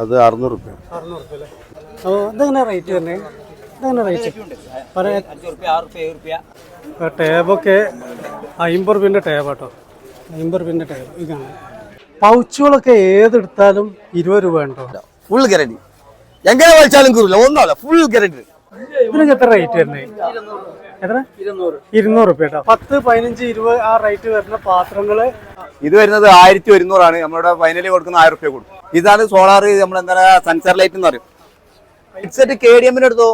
അത് അറുന്നൂറ് റുപ്യ. അറുന്നൂറ് റുപ്യ അല്ലേ? അപ്പോൾ ഇതെങ്ങനെ റേറ്റ് തന്നെ ഇതെങ്ങനെ റേറ്റ് പറയാ. ടേബൊക്കെ അമ്പത് റുപ്യന്റെ ടേബ് കേട്ടോ അമ്പത് റുപ്യന്റെ ടേബ്. ഇതാണ്. പൗച്ചുകളൊക്കെ ഏതെടുത്താലും ഇരുപത് രൂപ ഉണ്ടോ? ഫുൾ ഗ്യാരണ്ടി എങ്ങനെ വലിച്ചാലും കൂറില്ല ഒന്നുമല്ല ഫുൾ ഗ്യാരണ്ടി ഇതിനൊക്കെ എത്ര റേറ്റ് വരുന്നത് എത്ര? ഇരുന്നൂറ്. റുപ്യ കേട്ടോ പത്ത് പതിനഞ്ച് ഇരുപത് ആ റേറ്റ് വരുന്ന പാത്രങ്ങൾ ഇത് വരുന്നത് ആയിരത്തി ഒരുന്നൂറാണ്. നമ്മുടെ ഫൈനലി കൊടുക്കുന്ന ആയിരം റുപ്യ കൊടുക്കും. ഇതാണ് സോളാർ നമ്മൾ എന്താ സെൻസർ ലൈറ്റ് എന്ന് പറയും. ഹെഡ്സെറ്റ് കെ ഡി എമ്മിന് എടുത്തോ?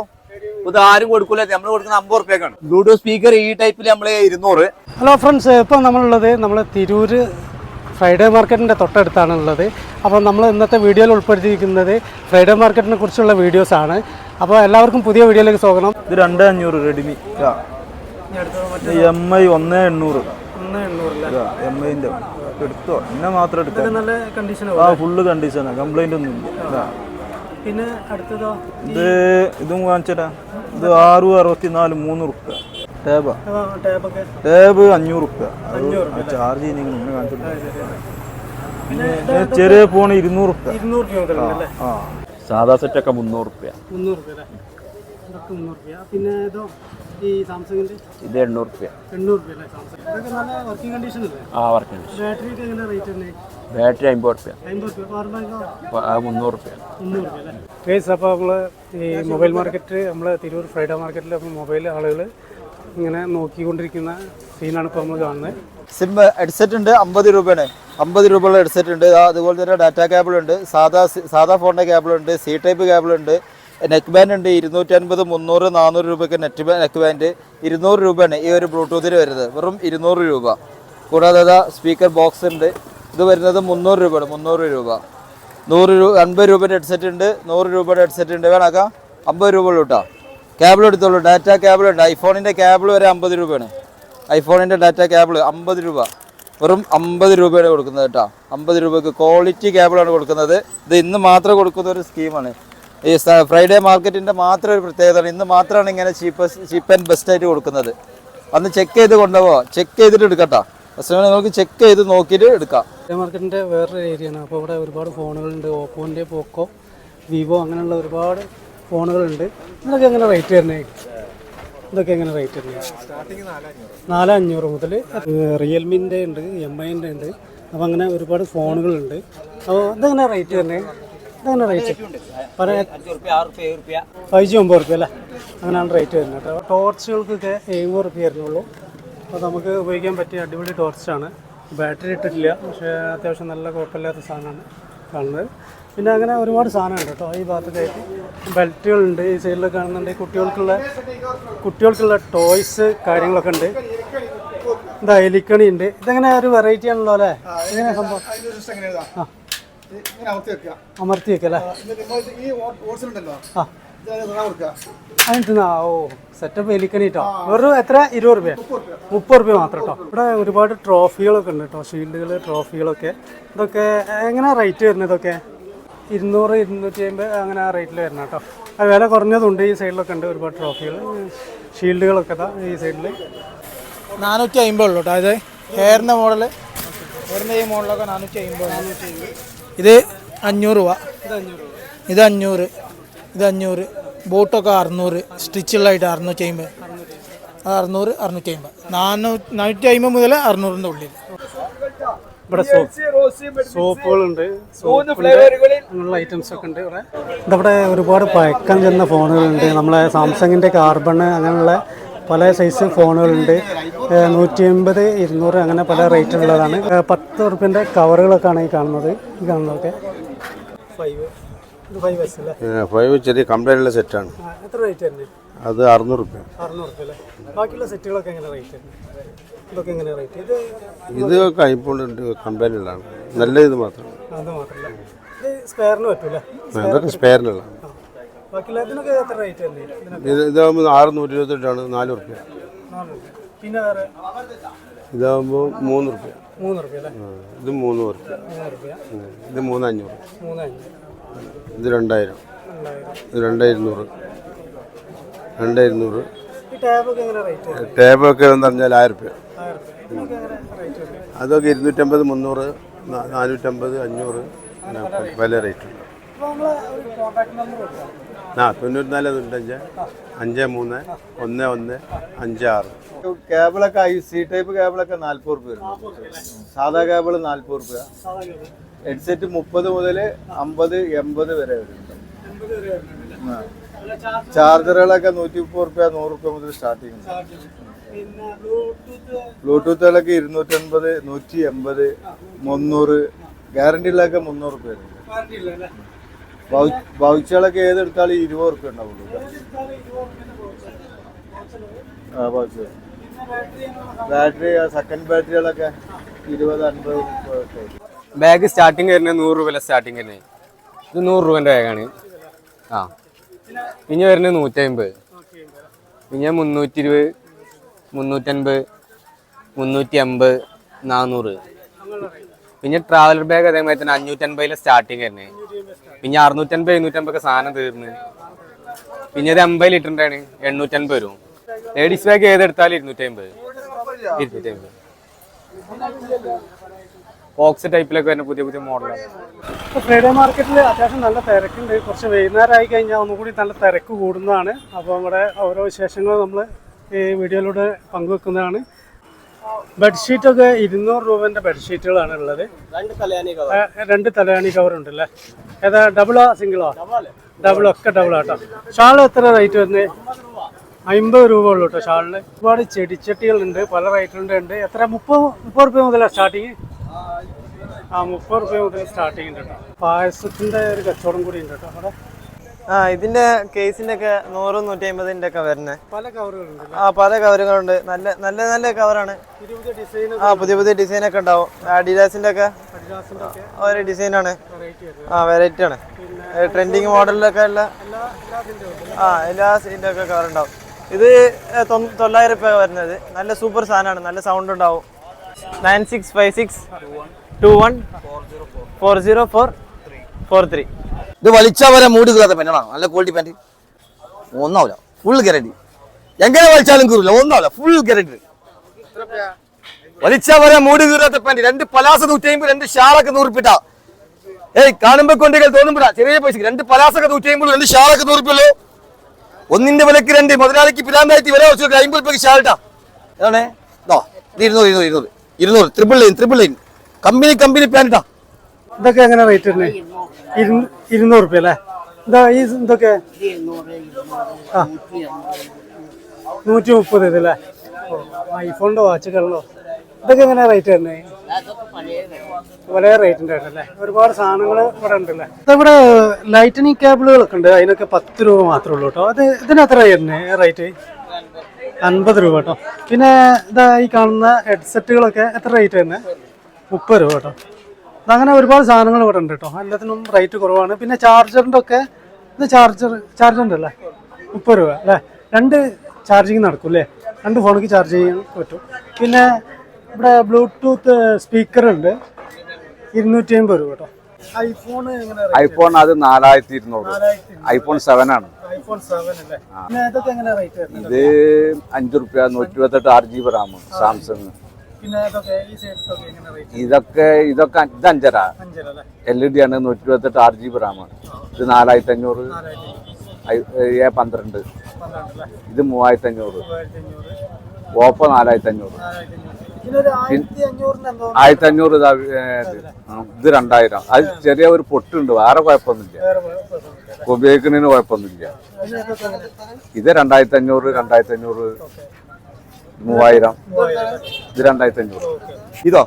ഇത് ആരും കൊടുക്കൂല. നമ്മൾ കൊടുക്കുന്ന അമ്പത് റുപ്യക്കാണ് ബ്ലൂടൂത്ത് സ്പീക്കർ ഈ ടൈപ്പിൽ നമ്മൾ ഇരുന്നൂറ്. ഹലോ ഫ്രണ്ട്സ് ഇപ്പം നമ്മളുള്ളത് നമ്മൾ തിരൂര് ഫ്രൈഡേ മാർക്കറ്റിന്റെ തൊട്ടടുത്താണ് ഉള്ളത് അപ്പോൾ നമ്മൾ ഇന്നത്തെ വീഡിയോയിൽ ഉൾപ്പെടുത്തിയിരിക്കുന്നത് ഫ്രൈഡേ മാർക്കറ്റിനെ കുറിച്ചുള്ള വീഡിയോസാണ് അപ്പോൾ എല്ലാവർക്കും പുതിയ വീഡിയോയിലേക്ക് സ്വാഗതം. ഇത് രണ്ട് അഞ്ഞൂറ് റെഡ്മി എം ഐ ഒന്ന് എണ്ണൂറ്. ഒന്ന് എണ്ണൂറില്ല? എടുത്തോ. എന്നെ മാത്രം എടുക്കാം നല്ല കണ്ടീഷൻ ആ ഫുള്ള് കണ്ടീഷനാണ് കംപ്ലൈന്റ് ഒന്നും ഇല്ല. പിന്നെ അടുത്തതോ? ഇത് ഇതും വാങ്ങിച്ചടാ ഇത് ആറു അറുപത്തി നാല് മൂന്ന് റുപ്യ. ടേബാ. ടേബ് അഞ്ഞൂറ് റുപ്യ. ചാർജ് കാണിച്ചിട്ട് പിന്നെ ചെറിയ ഫോൺ ഇരുന്നൂറ് റുപ്യ. ആ സാധാ സെറ്റൊക്കെ മുന്നൂറ് റുപ്യ. മുന്നൂറ് അല്ലേ? ഇതൊക്കെ മുന്നൂറ് രൂപ പിന്നെ ഈ ഇത് എണ്ണൂറ് രൂപ എണ്ണൂറ് രൂപ അല്ലേ സാംസങ്? ഇതൊക്കെ നല്ല വർക്കിംഗ് കണ്ടീഷൻ അല്ലേ? ആ വർക്കുണ്ട് ബാറ്ററിക്ക് എങ്ങനെ റേറ്റ് തന്നെ? ബാറ്ററി അമ്പത് രൂപ അമ്പത് രൂപ. പവർ ബാങ്കോ ആ? മുന്നൂറ് രൂപ മുന്നൂറ് രൂപ അല്ലേ? ഗൈസ് അപ്പോൾ നമ്മൾ ഈ മൊബൈൽ മാർക്കറ്റ് നമ്മൾ തിരൂർ ഫ്രൈഡേ മാർക്കറ്റിൽ അപ്പോൾ മൊബൈൽ ആളുകൾ ഇങ്ങനെ നോക്കിക്കൊണ്ടിരിക്കുന്ന സീനാണ് ഇപ്പോൾ നമ്മൾ കാണുന്നത് സിം ഹെഡ്സെറ്റ് ഉണ്ട് അമ്പത് രൂപയാണ് അമ്പത് രൂപയുള്ള ഹെഡ്സെറ്റ് ഉണ്ട്. അതുപോലെ തന്നെ ഡാറ്റ കേബിൾ ഉണ്ട്. സാധാ സാധാ ഫോണിന്റെ കേബിൾ ഉണ്ട് സി ടൈപ്പ് കേബിൾ ഉണ്ട്. നെക്ക് ബാൻഡ് ഉണ്ട്. ഇരുന്നൂറ്റി അൻപത് മുന്നൂറ് നാനൂറ് രൂപയ്ക്ക് നെറ്റ് നെക്ക് ബാൻഡ്. ഇരുന്നൂറ് രൂപയാണ് ഈ ഒരു ബ്ലൂടൂത്തിന് വരുന്നത്. വെറും ഇരുന്നൂറ് രൂപ. കൂടാതെ അതാ സ്പീക്കർ ബോക്സ് ഉണ്ട്. ഇത് വരുന്നത് മുന്നൂറ് രൂപയാണ്. മുന്നൂറ് രൂപ. നൂറ് രൂപ അൻപത് രൂപയുടെ ഹെഡ്സെറ്റ് ഉണ്ട്. നൂറ് രൂപയുടെ ഹെഡ്സെറ്റ് ഉണ്ട്. വേണാക്കാം അമ്പത് രൂപ ഉള്ളൂ കേട്ടോ. കേബിൾ എടുത്തോളൂ. ഡാറ്റ കേബിൾ ഉണ്ട്. ഐഫോണിന്റെ കേബിൾ വരെ അമ്പത് രൂപയാണ്. ഐഫോണിന്റെ ഡാറ്റ കേബിൾ അമ്പത് രൂപ. വെറും അമ്പത് രൂപയാണ് കൊടുക്കുന്നത് കേട്ടോ. അമ്പത് രൂപയ്ക്ക് ക്വാളിറ്റി കേബിളാണ് കൊടുക്കുന്നത്. ഇത് ഇന്ന് മാത്രം കൊടുക്കുന്ന ഒരു സ്കീമാണ് ഈ ഫ്രൈഡേ മാർക്കറ്റിന്റെ മാത്രം ഒരു പ്രത്യേകത ഇന്ന് മാത്രമാണ് ഇങ്ങനെ ചീപ്പസ്റ്റ് ചീപ്പ് ആൻഡ് ബെസ്റ്റ് ആയിട്ട് കൊടുക്കുന്നത്. അന്ന് ചെക്ക് ചെയ്ത് കൊണ്ടുപോകാം ചെക്ക് ചെയ്തിട്ട് എടുക്കട്ടോ. കസ്റ്റമർ നിങ്ങൾക്ക് ചെക്ക് ചെയ്ത് നോക്കിയിട്ട് എടുക്കാം. ഫ്രൈഡേ മാർക്കറ്റിന്റെ വേറൊരു ഏരിയയാണ് അപ്പോൾ ഇവിടെ ഒരുപാട് ഫോണുകളുണ്ട് ഓപ്പോന്റെ പോക്കോ വിവോ അങ്ങനെയുള്ള ഒരുപാട് ഫോണുകളുണ്ട് ഇതൊക്കെ എങ്ങനെ റേറ്റ് വരുന്നത് ഇതൊക്കെ എങ്ങനെ റേറ്റ് വരുന്നത് നാലഞ്ഞൂറ് മുതൽ റിയൽമിന്റെ ഉണ്ട് എം ഐന്റെ ഉണ്ട്. അപ്പോൾ അങ്ങനെ ഒരുപാട് ഫോണുകളുണ്ട് അപ്പോൾ ഇതെങ്ങനെ റേറ്റ് വരുന്നത് ഇതെങ്ങനെ റേറ്റ് ഫൈവ് ജി ഒമ്പത് റുപ്യ അല്ലേ? അങ്ങനെയാണ് റേറ്റ് വരുന്നത് കേട്ടോ. ടോർച്ചുകൾക്കൊക്കെ എഴുപത് റുപ്യ വരുന്നുള്ളൂ അപ്പോൾ നമുക്ക് ഉപയോഗിക്കാൻ പറ്റിയ അടിപൊളി ടോർച്ചാണ് ബാറ്ററി ഇട്ടിട്ടില്ല. പക്ഷേ അത്യാവശ്യം നല്ല കുഴപ്പമില്ലാത്ത സാധനമാണ് കാണുന്നത്. പിന്നെ അങ്ങനെ ഒരുപാട് സാധനമുണ്ട് കേട്ടോ ഈ ഭാഗത്തൊക്കെയായിട്ട് ബെൽറ്റുകളുണ്ട് ഈ സൈഡിൽ കാണുന്നുണ്ട് കുട്ടികൾക്കുള്ള കുട്ടികൾക്കുള്ള ടോയ്സ് കാര്യങ്ങളൊക്കെ ഉണ്ട്. ഇതാ എലിക്കണി ഉണ്ട് ഇതെങ്ങനെ ഒരു വെറൈറ്റി ആണല്ലോ അല്ലേ? എങ്ങനെയാണ് സംഭവം? ആ. അമർത്തി വെക്കല്ലേ ആ അതിന് ഓ സെറ്റപ്പ് എലിക്കണിട്ടോ വെറും എത്ര? ഇരുപത് രൂപ മുപ്പത് രൂപ മാത്രം കേട്ടോ ഇവിടെ ഒരുപാട് ട്രോഫികളൊക്കെ ഉണ്ട് കേട്ടോ ഷീൽഡുകൾ ട്രോഫികളൊക്കെ. ഇതൊക്കെ എങ്ങനെ റേറ്റ് വരുന്നത് ഇതൊക്കെ? ഇരുന്നൂറ് ഇരുന്നൂറ്റി അമ്പത് അങ്ങനെ ആ റേറ്റിൽ വരുന്ന കേട്ടോ അത് വില കുറഞ്ഞതുണ്ട് ഈ സൈഡിലൊക്കെ ഉണ്ട് ഒരുപാട് ട്രോഫികൾ ഷീൽഡുകളൊക്കെ താ ഈ സൈഡിൽ നാനൂറ്റി അമ്പത് ഉള്ളൂ കേട്ടോ അതായത് ഹെയറിന്റെ മോഡൽ ഹെയറിന്റെ ഈ മോഡലൊക്കെ നാനൂറ്റി അമ്പത് ഇത് അഞ്ഞൂറ് രൂപ. ഇത് അഞ്ഞൂറ്. ഇത് അഞ്ഞൂറ്. ബോട്ടൊക്കെ അറുന്നൂറ്. സ്റ്റിച്ചുള്ളതായിട്ട് അറുന്നൂറ്റി അമ്പത് അത് അറുന്നൂറ് അറുന്നൂറ്റി അമ്പത് നാനൂറ്റി നാനൂറ്റി അമ്പത് മുതൽ അറുന്നൂറിന്റെ ഉള്ളിൽ. ഇവിടെ സോപ്പ് സോപ്പുകളുണ്ട്. അങ്ങനെയുള്ള ഐറ്റംസ് ഒക്കെ ഉണ്ട് ഇവിടെ. ഇവിടെ ഒരുപാട് പഴക്കം ചെന്ന ഫോണുകളുണ്ട് നമ്മളെ സാംസങ്ങിന്റെ കാർബൺ അങ്ങനെയുള്ള പല സൈസ് ഫോണുകളുണ്ട് നൂറ്റി എൺപത് ഇരുന്നൂറ് അങ്ങനെ പല റേറ്റ് ഉള്ളതാണ്. പത്ത് ഉറുപ്പ്യന്റെ കവറുകളൊക്കെയാണ് ഈ കാണുന്നത് ഈ കാണുന്നതൊക്കെ. ഫൈവ് ചെറിയ കംപ്ലൈന്റ് ഉള്ള സെറ്റാണ് എത്ര റേറ്റ് തന്നെ അത് അറുന്നൂറ് റുപ്യ അറുന്നൂറ് റുപ്യ ബാക്കിയുള്ള സെറ്റുകളൊക്കെ എങ്ങനെ റേറ്റ് ഇതൊക്കെ എങ്ങനെ റേറ്റ് ഇത് ഇത് കൈപ്പുണ്ട് കംപ്ലൈന്റ് ഉള്ളതാണ് നല്ല ഇത് മാത്രം. അത് മാത്രമല്ല. ഇത് സ്പെയറിന് പറ്റൂല? അതൊക്കെ സ്പെയറിനുള്ളതാണ് ഇത് ഇതാകുമ്പോൾ ആറ് നൂറ്റി ഇരുപത്തെട്ടാണ് നാല് റുപ്യ പിന്നെ വേറെ? ഇതാകുമ്പോൾ മൂന്ന് റുപ്യ മൂന്ന് റുപ്യ ഇത് മൂന്ന് റുപ്യ. ഇത് മൂന്നഞ്ഞൂറ്. ഇത് രണ്ടായിരം. ഇത് രണ്ടായിരുന്നൂറ് രണ്ടായിരുന്നൂറ് ടാബൊക്കെ എന്ന് പറഞ്ഞാൽ ആയിരം റുപ്യ അതൊക്കെ ഇരുന്നൂറ്റമ്പത് മുന്നൂറ് നാനൂറ്റമ്പത് അഞ്ഞൂറ്. പല റേറ്റ് ആ തൊണ്ണൂറ്റിനാല് തൊണ്ണൂറ്റഞ്ച് അഞ്ച് മൂന്ന് ഒന്ന് ഒന്ന് അഞ്ച് ആറ്. കേബിളൊക്കെ ഐ സി ടൈപ്പ് കേബിളൊക്കെ നാൽപ്പത് റുപ്യ വരും. സാധാ കേബിൾ നാൽപ്പത് റുപ്യ. ഹെഡ്സെറ്റ് മുപ്പത് മുതൽ അമ്പത് എൺപത് വരെ വരും. ചാർജറുകളൊക്കെ നൂറ്റി മുപ്പത് റുപ്യ നൂറ് റുപ്യ മുതൽ സ്റ്റാർട്ടിങ്. ബ്ലൂടൂത്തുകളൊക്കെ ഇരുന്നൂറ്റൻപത് നൂറ്റി എൺപത് മുന്നൂറ് ഗ്യാരണ്ടിയിലൊക്കെ മുന്നൂറ് റുപ്യ വരും. ഇല്ല ഏതെടുത്താലും ഇരുപത് റുപ്യ ഉണ്ടാവുള്ളൂ ബാറ്ററി സെക്കൻഡ് ബാറ്ററികളൊക്കെ ഇരുപത് അൻപത് ബാഗ് സ്റ്റാർട്ടിങ് വരുന്നത് നൂറ് രൂപ സ്റ്റാർട്ടിങ് തന്നെ ഇത് നൂറ് രൂപന്റെ ബാഗാണ് ആ. ഇനി വരുന്നത് നൂറ്റമ്പത്. പിന്നെ മുന്നൂറ്റി ഇരുപത് മുന്നൂറ്റൻപത് മുന്നൂറ്റി അമ്പത് നാനൂറ്. പിന്നെ ട്രാവലർ ബാഗ് അതേമാതിരി തന്നെ അഞ്ഞൂറ്റൻപതിലെ സ്റ്റാർട്ടിങ് വരുന്നത്. പിന്നെ അറുന്നൂറ്റൻപത് എഴുന്നൂറ്റമ്പതൊക്കെ സാധനം തീർന്ന്. പിന്നെ ഇത് അമ്പത് ലിറ്ററിന്റെ ആണ് എണ്ണൂറ്റൻപത് വരും. ലേഡീസ് ബാഗ് ഏതെടുത്താലും ഇരുന്നൂറ്റമ്പത്. ഇരുന്നൂറ്റമ്പത്. ബോക്സ് ടൈപ്പിലൊക്കെ വരുന്ന പുതിയ പുതിയ മോഡലാണ് ഫ്രൈഡേ മാർക്കറ്റിൽ അത്യാവശ്യം നല്ല തിരക്കുണ്ട്. കുറച്ച് വൈകുന്നേരമായി കഴിഞ്ഞാൽ ഒന്നുകൂടി നല്ല തിരക്ക് കൂടുന്നതാണ്. അപ്പോൾ നമ്മുടെ ഓരോ വിശേഷങ്ങളും നമ്മൾ ഈ വീഡിയോയിലൂടെ പങ്കുവെക്കുന്നതാണ്. ബെഡ്ഷീറ്റൊക്കെ ഇരുന്നൂറ് രൂപന്റെ ബെഡ്ഷീറ്റുകളാണ് ഉള്ളത്. രണ്ട് തലയാണി കവർ ഉണ്ടല്ലേ? ഏതാ ഡബിളോ സിംഗിളോ ഡബിൾ ഒക്കെ ഡബിൾ ആട്ടോ ഷാൾ എത്ര റേറ്റ് വരുന്നത് അമ്പത് രൂപ. ഉള്ളൂ കേട്ടോ ഷാളിന്. ഒരുപാട് ചെടിച്ചട്ടികളുണ്ട് പല റേറ്റിലുണ്ട് ഉണ്ട് എത്ര? മുപ്പത് മുപ്പത് റുപ്യ മുതലാണ് സ്റ്റാർട്ടിങ് ആ മുപ്പത് റുപ്യ മുതൽ സ്റ്റാർട്ടിങ് ഉണ്ട് കേട്ടോ പായസത്തിന്റെ ഒരു കച്ചവടം കൂടി ഉണ്ട് കേട്ടോ അവിടെ. ആ ഇതിന്റെ കേസിന്റെ ഒക്കെ നൂറ് നൂറ്റി അമ്പതിന്റെ ഒക്കെ വരുന്നത് പല കവറുകളുണ്ട് ആ പല കവറുകളുണ്ട്. നല്ല നല്ല നല്ല കവറാണ്. പുതിയ പുതിയ ആ പുതിയ പുതിയ ഡിസൈൻ ഒക്കെ ഉണ്ടാവും. അഡിഡാസിന്റെ ഒക്കെ ഒരു ഡിസൈനാണ് ആണ്. ആ വെറൈറ്റി ആണ്. ട്രെൻഡിങ് മോഡലിലൊക്കെ ഉള്ള ആ എല്ലാ സീന്റെ ഒക്കെ കവർ ഉണ്ടാവും. ഇത് തൊള്ളായിരം രൂപ വരുന്നത്. നല്ല സൂപ്പർ സാധനമാണ്. നല്ല സൗണ്ട് ഉണ്ടാവും. Nine six five six two one four zero four four three ഇത് വലിച്ചാ വരെ മൂടി കീറാത്ത പെന്നാണ് നല്ല ക്വാളിറ്റി പാന്റ് ഒന്നാവില്ല ഫുൾ ഗ്യാരണ്ടി എങ്ങനെ വലിച്ചാലും കീറില്ല ഒന്നാവില്ല ഫുൾ ഗ്യാരണ്ടി വലിച്ചാ വരെ മൂടി കീറാത്ത പാന്റ് രണ്ട് പലാസ നൂറ്റി രണ്ട് ഷാളൊക്കെ നൂറിപ്പിട്ട. ഏയ് കാണുമ്പോ കൊണ്ടെങ്കിൽ തോന്നുമ്പോഴാ. ചെറിയ പൈസ രണ്ട് പലാസൊക്കെ നൂറ്റി അമ്പത് രണ്ട് ഷാളൊക്കെ നൂറിപ്പല്ലോ ഒന്നിന്റെ വിലക്ക് രണ്ട് മുതലാളിക്ക് പിരാന്തായിട്ട് വില വെച്ചു അമ്പത് രൂപയ്ക്ക് ഷാൾട്ടാ ഏതാണേ? ഇരുന്നൂറ് ഇരുന്നൂറ് ഇരുന്നൂറ്. ഇരുന്നൂറ് triple line triple line company company പാന്റാ ഇതൊക്കെ എങ്ങനെ റേറ്റ് വരുന്നത് ഇരുന്നൂറ് റുപ്യ അല്ലേ? എന്താ ഈ ഇതൊക്കെ? നൂറ്റി മുപ്പത് ഇതല്ലേ ഐഫോണിന്റെ വാച്ചുകളോ ഇതൊക്കെ എങ്ങനെ റേറ്റ് തന്നെ പല റേറ്റിന്റെ അല്ലേ? ഒരുപാട് സാധനങ്ങൾ ഇവിടെ ഉണ്ടല്ലേ ഇവിടെ ലൈറ്റനിങ് കേബിളുകളൊക്കെ ഉണ്ട്. അതിനൊക്കെ പത്ത് രൂപ മാത്രമേ ഉള്ളൂ കേട്ടോ. അത് ഇതിന് തന്നെ റേറ്റ് അൻപത് രൂപ കേട്ടോ. പിന്നെ ഇതാ ഈ കാണുന്ന ഹെഡ്സെറ്റുകളൊക്കെ എത്ര റേറ്റ് തന്നെ മുപ്പത് രൂപ കേട്ടോ. അങ്ങനെ ഒരുപാട് സാധനങ്ങൾ ഇവിടെ ഉണ്ട് കേട്ടോ. എല്ലാത്തിനും റേറ്റ് കുറവാണ്. പിന്നെ ചാർജറിന്റെ ഒക്കെ ഇത് ചാർജർ ചാർജർ അല്ലേ മുപ്പത് രൂപ അല്ലേ? രണ്ട് ചാർജിങ് നടക്കും അല്ലേ? രണ്ട് ഫോണിക്ക് ചാർജ് ചെയ്യാൻ പറ്റും. പിന്നെ ഇവിടെ ബ്ലൂടൂത്ത് സ്പീക്കർ ഉണ്ട്. ഇരുന്നൂറ്റി അമ്പത് രൂപ കേട്ടോ. ഐഫോൺ ഐഫോൺ അത് നാലായിരത്തി ഇരുന്നൂറ് ഐഫോൺ സെവൻ ആണ്. ഇത് അഞ്ചു റുപ്യ നൂറ്റി ഇരുപത്തെട്ട് ആറ് ജി ബി റാം സാംസങ് ഇതൊക്കെ ഇതൊക്കെ ഇത് അഞ്ചര. എൽ ഇ ഡി ആണ് നൂറ്റി ഇരുപത്തെട്ട് ആറ് ജി ബി റാം ഇത് നാലായിരത്തി അഞ്ഞൂറ് എ പന്ത്രണ്ട്. ഇത് മൂവായിരത്തി അഞ്ഞൂറ് ഓപ്പോ നാലായിരത്തി അഞ്ഞൂറ് ആയിരത്തി അഞ്ഞൂറ് ഇതാ രണ്ടായിരം. അത് ചെറിയ ഒരു പൊട്ടുണ്ട്. വേറെ കുഴപ്പമൊന്നുമില്ല. ഉപയോഗിക്കുന്നതിന് കുഴപ്പമൊന്നുമില്ല? ഇത് രണ്ടായിരത്തി അഞ്ഞൂറ് രണ്ടായിരത്തി അഞ്ഞൂറ് മൂവായിരം. ഇത് രണ്ടായിരത്തി അഞ്ഞൂറ്. ഇതോ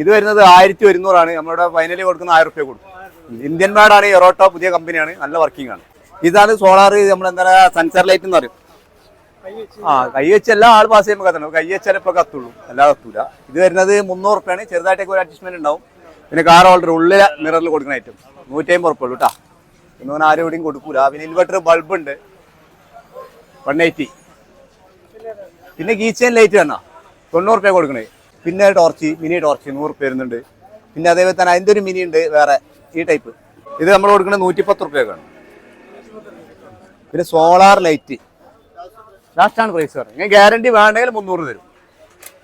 ഇത് വരുന്നത് ആയിരത്തി ഒരുന്നൂറാണ്. നമ്മളുടെ ഫൈനലി കൊടുക്കുന്ന ആയിരം റുപ്യ കൊടുക്കും ഇന്ത്യൻ ബാഡാണ് എറോട്ടോ പുതിയ കമ്പനിയാണ് നല്ല വർക്കിംഗ് ആണ്. ഇതാണ് സോളാർ നമ്മൾ എന്താ സെൻസർ ലൈറ്റ് എന്ന് പറയും. ആ കൈ വെച്ച് എല്ലാ ആൾ പാസ് ചെയ്യുമ്പോൾ കത്തണം കൈ വെച്ചാൽ ഇപ്പോൾ കത്തുള്ളൂ. അല്ലാതെ കത്തൂല. ഇത് വരുന്നത് മുന്നൂറ് റുപ്യാണ് ചെറുതായിട്ടൊക്കെ ഒരു അഡ്ജസ്റ്റ്മെന്റ് ഉണ്ടാവും. പിന്നെ കാർ ഹോൾഡർ ഉള്ളിൽ മിററിൽ കൊടുക്കുന്ന ഐറ്റം നൂറ്റി അമ്പത് ഉള്ളൂ കേട്ടോ ഇന്നോ ആരും എവിടെയും കൊടുക്കൂല. പിന്നെ ഇൻവെർട്ടർ ബൾബ് ഉണ്ട്. വൺ എയ്റ്റി പിന്നെ കീച്ചൻ ലൈറ്റ് കാണാ തൊണ്ണൂറ് രൂപ കൊടുക്കണേ. പിന്നെ ടോർച്ച് മിനി ടോർച്ച് നൂറ് രൂപ വരുന്നുണ്ട്. പിന്നെ അതേപോലെ തന്നെ അതിന്റെ ഒരു മിനി ഉണ്ട് വേറെ ഈ ടൈപ്പ് ഇത് നമ്മൾ കൊടുക്കുന്നത് നൂറ്റിപ്പത്ത് റുപ്യക്കാണ്. പിന്നെ സോളാർ ലൈറ്റ് ലാസ്റ്റാണ് പ്രൈസ് പറയുന്നത് ഞാൻ ഗ്യാരണ്ടി വേണമെങ്കിൽ മുന്നൂറ് തരും.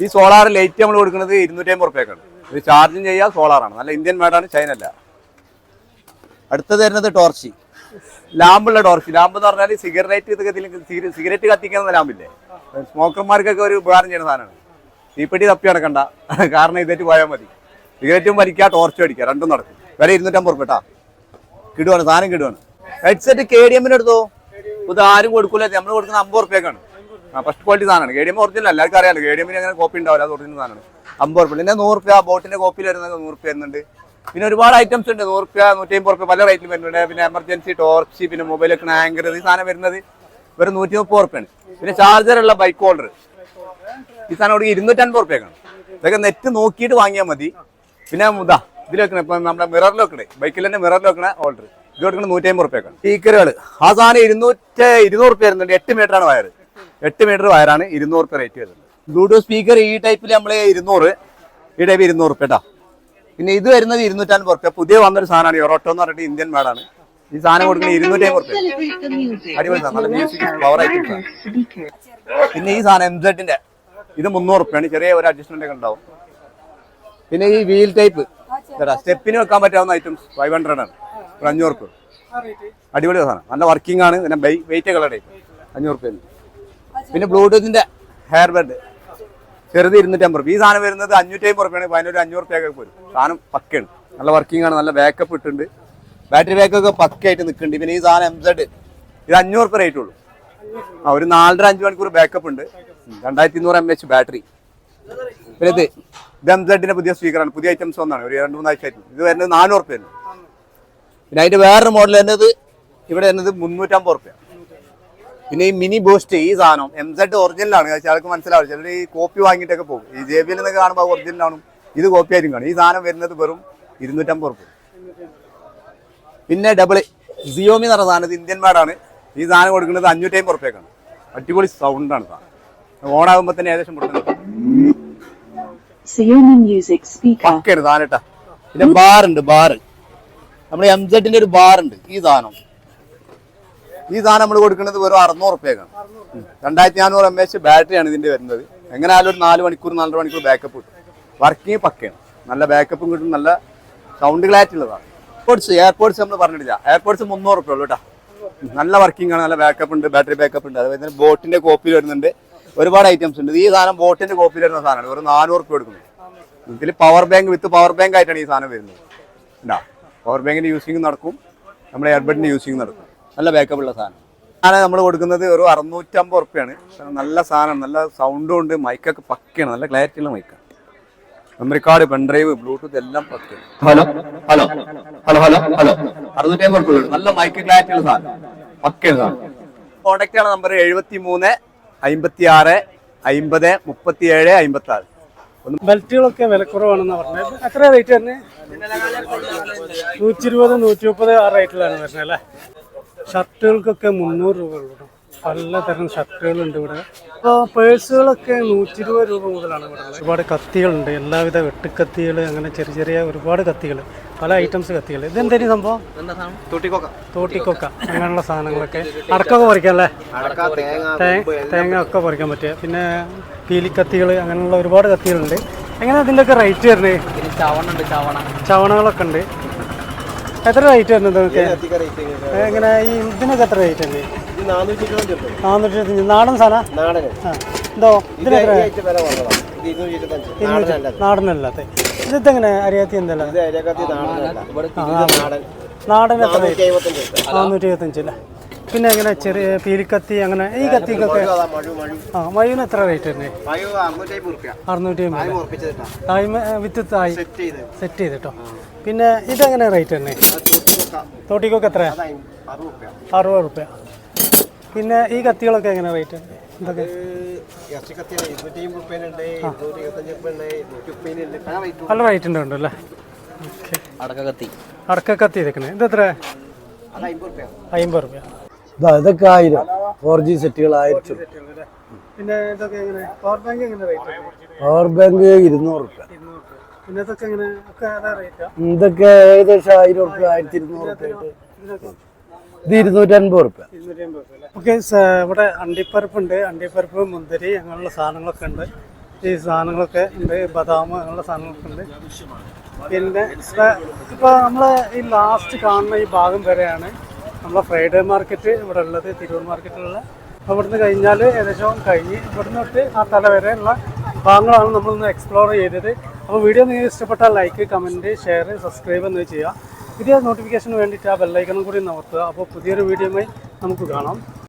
ഈ സോളാർ ലൈറ്റ് നമ്മൾ കൊടുക്കുന്നത് ഇരുന്നൂറ്റി അമ്പത് റുപ്യക്കാണ്. ഇത് ചാർജിങ് ചെയ്യുക സോളാറാണ് നല്ല ഇന്ത്യൻ മേഡാണ് ചൈന അല്ല. അടുത്തത് വരുന്നത് ടോർച്ച് ലാമ്പുള്ള ടോർച്ച് ലാമ്പ് എന്ന് പറഞ്ഞാൽ സിഗരറ്റ് ഇത് കത്തിയില്ലെങ്കിൽ സിഗരറ്റ് കത്തിക്കുന്ന ലാമ്പില്ലേ? സ്മോക്കർമാർക്കൊക്കെ ഒരു ഉപകാരം ചെയ്യുന്ന സാധനമാണ്. തീപ്പെട്ടി തപ്പി നടക്കണ്ട. കാരണം ഇതേറ്റ് പോയാൽ മതി. സിഗരറ്റും വലിക്കുക ടോർച്ചും അടിക്കുക രണ്ടും നടക്കും. വില ഇരുന്നൂറ്റമ്പത് റുപ്യ കേട്ടാ കിടുവാണ് സാധനം കിടുവാണ്. ഹെഡ്സെറ്റ് കെ ഡി എമ്മിന് എടുത്തോ? ഇത് ആരും കൊടുക്കൂല. നമ്മൾ കൊടുക്കുന്ന അമ്പത് റുപ്യക്കാണ്. ആ ഫസ്റ്റ് ക്വാളിറ്റി സാധനമാണ്. കെ ഡി എം ഒറിജിനൽ എല്ലാവർക്കും അറിയാമല്ലോ കെ ഡി എമ്മിന് അങ്ങനെ കോപ്പി ഉണ്ടാവില്ല. അത് ഒറിജിനൽ സാധനമാണ്. അമ്പത് റുപ്യ പിന്നെ നൂറ് റുപ്യ ബോട്ടിന്റെ കോപ്പിയിൽ വരുന്നത് നൂറ് റുപ്യ വരുന്നുണ്ട്. പിന്നെ ഒരുപാട് ഐറ്റംസ് ഉണ്ട്. നൂറ് രൂപ നൂറ്റി അമ്പത് റുപ്യ പല റേറ്റിൽ വരുന്നുണ്ട്. പിന്നെ എമർജൻസി ടോർച്ച് പിന്നെ മൊബൈൽ വെക്കുന്ന ആങ്കർ ഈ സാധനം വരുന്നത് വെറും നൂറ്റി മുപ്പത് റുപ്യാണ് പിന്നെ ചാർജർ ഉള്ള ബൈക്ക് ഹോൾഡർ ഈ സാധനം കൊടുക്കുക ഇരുന്നൂറ്റൻപത് റുപ്യക്കാണ് ഇതൊക്കെ നെറ്റ് നോക്കിയിട്ട് വാങ്ങിയാൽ മതി. പിന്നെ ഇതാ ഇതിൽ വെക്കണേ ഇപ്പൊ നമ്മുടെ മിററിൽ വെക്കണേ. ബൈക്കിൽ തന്നെ മിററിൽ വെക്കണ ഹോൾഡർ ഇത് കൊടുക്കുന്നത് നൂറ്റി അമ്പത് റുപ്യക്കാണ് സ്പീക്കറുകൾ ആ സാധനം ഇരുന്നൂറ്റി ഇരുന്നൂറ് റുപ്യ വരുന്നുണ്ട്. എട്ട് മീറ്റർ ആണ് വയർ എട്ട് മീറ്റർ വയറാണ് ഇരുന്നൂറ് റുപ്യ റേറ്റ് വരുന്നത്. ബ്ലൂടൂത്ത് സ്പീക്കർ ഈ ടൈപ്പിൽ നമ്മൾ ഇരുന്നൂറ് ഈ ടൈപ്പ് ഇരുന്നൂറ് റുപ്യ കേട്ടോ പിന്നെ ഇത് വരുന്നത് ഇരുന്നൂറ്റാൻ റുപ്യ പുതിയ വന്നൊരു സാധനമാണ് യൊറോട്ടോ എന്ന് പറഞ്ഞിട്ട് ഇന്ത്യൻ മേഡാണ് ഈ സാധനം കൊടുക്കുന്നത് ഇരുന്നൂറ്റി റുപ്യ അടിപൊളി നല്ല മ്യൂസിക് പവർ ആയിട്ട് പിന്നെ ഈ സാധനം എം സെറ്റിന്റെ ഇത് മുന്നൂറ് റുപ്യാണ് ചെറിയ ഒരു അഡ്ജസ്റ്റ്മെന്റ് ഒക്കെ ഉണ്ടാവും. പിന്നെ ഈ വീൽ ടൈപ്പ് സ്റ്റെപ്പിന് വെക്കാൻ പറ്റാവുന്ന ഐറ്റംസ് ഫൈവ് ഹൺഡ്രഡ് ആണ്. ഒരു അഞ്ഞൂറ് റുപ്യ അടിപൊളി സാധനം. നല്ല വർക്കിംഗ് ആണ്. പിന്നെ വെയിറ്റ് ഒക്കെ ഉള്ള ടൈപ്പ് അഞ്ഞൂറ് റുപ്യ പിന്നെ ബ്ലൂടൂത്തിന്റെ ഹെയർ ബെഡ് ചെറുത് ഇരുന്നൂറ്റമ്പത് റുപ്യ. ഈ സാധനം വരുന്നത് അഞ്ഞൂറ്റി അമ്പത് റുപ്യാണ്. പതിനൊരു അഞ്ഞൂറ് റുപ്യൊക്കെ പോരും. സാധനം പക്കയാണ്. നല്ല വർക്കിംഗ് ആണ്. നല്ല ബാക്കപ്പ് ഇട്ടുണ്ട് ബാറ്ററി ബാക്കൊക്കെ പക്കയായിട്ട് നിൽക്കുന്നുണ്ട്. പിന്നെ ഈ സാധനം എം സെഡ് ഇത് അഞ്ഞൂറ് റുപ്യ റേറ്റ് ഉള്ളൂ. ആ ഒരു നാലര അഞ്ച് മണിക്കൂർ ബാക്കപ്പ് ഉണ്ട്. രണ്ടായിരത്തി ഇരുന്നൂറ് എം എച്ച് ബാറ്ററി പിന്നെ ഇത് ഇത് എം സെഡിന്റെ പുതിയ സ്പീക്കറാണ് പുതിയ ഐറ്റംസ് ഒന്നാണ് ഒരു രണ്ട് മൂന്നാഴ്ച ആയിട്ട് ഇത് വരുന്നത് നാനൂറ് റുപ്യ പിന്നെ അതിന്റെ വേറൊരു മോഡൽ വരുന്നത് ഇവിടെ വരുന്നത് മുന്നൂറ്റമ്പത് റുപ്യ. പിന്നെ ഈ മിനി ബൂസ്റ്റ് ഈ സാധനം എം സെഡ് ഒറിജിനലാണ് ചിലർക്ക് മനസ്സിലാവില്ല. ചിലർ ഈ കോപ്പി വാങ്ങിയിട്ടൊക്കെ പോകും. ഈ ജെ ബി എൽ എന്നൊക്കെ കാണുമ്പോൾ ഒറിജിനലാണ് ഇത് കോപ്പി ആയിരിക്കും കാണും. ഈ സാധനം വരുന്നത് വെറും ഇരുന്നൂറ്റമ്പത് റുപ്യ. പിന്നെ ഡബിൾ സിയോമി എന്ന് പറഞ്ഞ സാധനം ഇത് ഇന്ത്യൻ മാഡാണ് ഈ സാധനം കൊടുക്കുന്നത് അഞ്ഞൂറ്റി അമ്പത് റുപ്യക്കാണ്. അടിപൊളി സൗണ്ടാണ് സാധനം. ഓണാകുമ്പോൾ തന്നെ ഏകദേശം കൊടുക്കുന്നത്. പക്കയാണ് സാധനം പിന്നെ ബാറുണ്ട് ബാറ് നമ്മുടെ എം സെഡിന്റെ ഒരു ബാറുണ്ട് ഈ സാധനം. ഈ സാധനം നമ്മൾ കൊടുക്കുന്നത് വെറും അറുന്നൂറ് റുപ്യക്കാണ്. രണ്ടായിരത്തി നാനൂറ് എം എച്ച് ബാറ്ററിയാണ് ഇതിന്റെ വരുന്നത്. എങ്ങനെ ആയാലും ഒരു നാല് മണിക്കൂർ നാലര മണിക്കൂർ ബാക്കപ്പ് കിട്ടും. വർക്കിംഗ് പക്കയാണ്. നല്ല ബാക്കപ്പും കിട്ടും നല്ല സൗണ്ട് ക്ലാരിറ്റി ഉള്ളതാണ്. എയർപോർട്സ് എയർപോർട്സ് നമ്മൾ പറഞ്ഞിട്ടില്ല. എയർപോർട്സ് മുന്നൂറ് റുപ്യ ഉള്ളൂ കേട്ടോ. നല്ല വർക്കിംഗ് ആണ് നല്ല ബാക്കപ്പ് ഉണ്ട് ബാറ്ററി ബാക്കപ്പ് ഉണ്ട്. അതുപോലെ തന്നെ ബോട്ടിന്റെ കോപ്പി വരുന്നുണ്ട്. ഒരുപാട് ഐറ്റംസ് ഉണ്ട്. ഈ സാധനം ബോട്ടിന്റെ കോപ്പി വരുന്ന സാധനമാണ്. ഒരു നാനൂറ് റുപ്യ കൊടുക്കുന്നത്. ഇതിൽ power bank with power bank ആയിട്ടാണ് ഈ സാധനം വരുന്നത്. ഉണ്ടാ പവർ ബാങ്കിന്റെ യൂസിങ് നടക്കും. നമ്മുടെ എയർബഡിന്റെ യൂസിങ് നടക്കും. നല്ല ബാക്കപ്പ് ഉള്ള സാധനം. സാധനം നമ്മൾ കൊടുക്കുന്നത് ഒരു അറുന്നൂറ്റമ്പത് റുപ്യാണ് നല്ല സാധനമാണ് നല്ല സൗണ്ടും ഉണ്ട് മൈക്കൊക്കെ പക്കയാണ് നല്ല ക്ലാരിറ്റി ഉള്ള മൈക്കാണ് മെമ്മറി കാർഡ് പെൺഡ്രൈവ് ബ്ലൂടൂത്ത് എല്ലാം പക്കയാണ്. Hello hello hello hello hello അറുന്നൂറ്റമ്പത് റുപ്യ നല്ല മൈക്ക് ക്ലാരിറ്റി ഉള്ള സാധനം. പക്കയാണ് സാധനം. കോൺടാക്ട് നമ്പർ എഴുപത്തി മൂന്ന് അമ്പത്തി ആറ് അമ്പത് മുപ്പത്തി ഏഴ് അമ്പത്തി ആറ് ബെൽറ്റുകളൊക്കെ വിലക്കുറവാണെന്ന് പറഞ്ഞത്. എത്ര റേറ്റ് തന്നെ നൂറ്റി ഇരുപത് നൂറ്റി മുപ്പത് ആ റേറ്റിലാണ് വരുന്നത് അല്ലേ? ഷർട്ടുകൾക്കൊക്കെ മുന്നൂറ് രൂപ ഉള്ളൂ. പലതരം ഷർട്ടുകളുണ്ട് ഇവിടെ. അപ്പോൾ പേഴ്സുകളൊക്കെ നൂറ്റി ഇരുപത് രൂപ മുതലാണ് ഇവിടെ. ഒരുപാട് കത്തികളുണ്ട്. എല്ലാവിധ വെട്ടിക്കത്തികൾ അങ്ങനെ ചെറിയ ചെറിയ ഒരുപാട് കത്തികൾ പല ഐറ്റംസ് കത്തികൾ. ഇതെന്തേലും സംഭവം? തോട്ടിക്കൊക്ക. അങ്ങനെയുള്ള സാധനങ്ങളൊക്കെ. അടക്കൊക്കെ പറിക്കാം അല്ലേ? തേങ്ങ ഒക്കെ പറിക്കാൻ പറ്റുക. പിന്നെ പീലിക്കത്തികൾ അങ്ങനെയുള്ള ഒരുപാട് കത്തികളുണ്ട്. എങ്ങനെ ഇതിന്റെയൊക്കെ റേറ്റ് വരുന്നത്? ചവണകളൊക്കെ ഉണ്ട്. എത്ര റേറ്റ് വരുന്നത് എങ്ങനെ ഈ ഇതിനൊക്കെ എത്ര റേറ്റ് ഉണ്ട് നാനൂറ്റി ഇരുപത്തഞ്ച് നാടൻ സാധനം? എന്തോ ഇതിനെത്ര ഇരുന്നൂറ്റി നാടനല്ലാത്ത ഇതെങ്ങനെ? അരിയാത്തി എന്തല്ല? നാടൻ. എത്ര നാനൂറ്റി എഴുപത്തഞ്ച് അല്ലേ. പിന്നെ എങ്ങനെ ചെറിയ പീരിക്കത്തി അങ്ങനെ ഈ കത്തിക്കൊക്കെ? ആ മയൂന് എത്ര റേറ്റ് തന്നെ അറുന്നൂറ്റി അമ്പത് ടൈം വിത്ത് തായി സെറ്റ് ചെയ്തിട്ടോ? പിന്നെ ഇതെങ്ങനെ റേറ്റ് തന്നെ? തോട്ടിക്കൊക്കെ എത്ര? അറുപത് റുപ്യ. പിന്നെ ഈ കത്തികളൊക്കെ എങ്ങനെ റേറ്റ്? എന്തൊക്കെ? പല റേറ്റ് ഉണ്ട് അല്ലേ? ഓക്കെ. അടക്കത്തി അടക്കക്കത്തി ഇതൊക്കെ എത്ര? അമ്പത് റുപ്യ. ഇതൊക്കെ ആയിരം. ഫോർ ജി സെറ്റുകൾ ആയിരത്തി പിന്നെ ഇതൊക്കെ എങ്ങനെ? പവർ ബാങ്ക് എങ്ങനെ റേറ്റ് പവർ ബാങ്ക് ഇരുന്നൂറ് റുപ്യ. ഇതൊക്കെ ഏകദേശം ആയിരം റുപ്യ ആയിരത്തി ഇരുന്നൂറ് റുപ്യ ഇത് ഇരുന്നൂറ്റി അൻപത് റുപ്യ ഓക്കെ ഇവിടെ അണ്ടിപ്പരപ്പുണ്ട്. അണ്ടിപ്പരപ്പ് മുന്തിരി അങ്ങനെയുള്ള സാധനങ്ങളൊക്കെ ഉണ്ട്. ഈ സാധനങ്ങളൊക്കെ ഉണ്ട്. ബദാം അങ്ങനെയുള്ള സാധനങ്ങളൊക്കെ ഉണ്ട്. പിന്നെ ഇപ്പോൾ നമ്മളെ ഈ ലാസ്റ്റ് കാണുന്ന ഈ ഭാഗം വരെയാണ് നമ്മളെ ഫ്രൈഡേ മാർക്കറ്റ് ഇവിടെ ഉള്ളത് തിരൂർ മാർക്കറ്റിലുള്ള അപ്പോൾ ഇവിടുന്ന് കഴിഞ്ഞാൽ ഏകദേശം കഴിഞ്ഞ് ഇവിടുന്ന് തൊട്ട് ആ തല വരെയുള്ള ഭാഗങ്ങളാണ് നമ്മളൊന്ന് എക്സ്പ്ലോർ ചെയ്തത്. അപ്പോൾ വീഡിയോ നിങ്ങൾക്ക് ഇഷ്ടപ്പെട്ടാൽ ലൈക്ക് കമന്റ് ഷെയർ സബ്സ്ക്രൈബ് എന്ന് ചെയ്യുക. പുതിയ നോട്ടിഫിക്കേഷന് വേണ്ടിയിട്ട് ആ ബെല്ലൈക്കണം കൂടി നമർത്തുക അപ്പോൾ പുതിയൊരു വീഡിയോയുമായി നമുക്ക് കാണാം.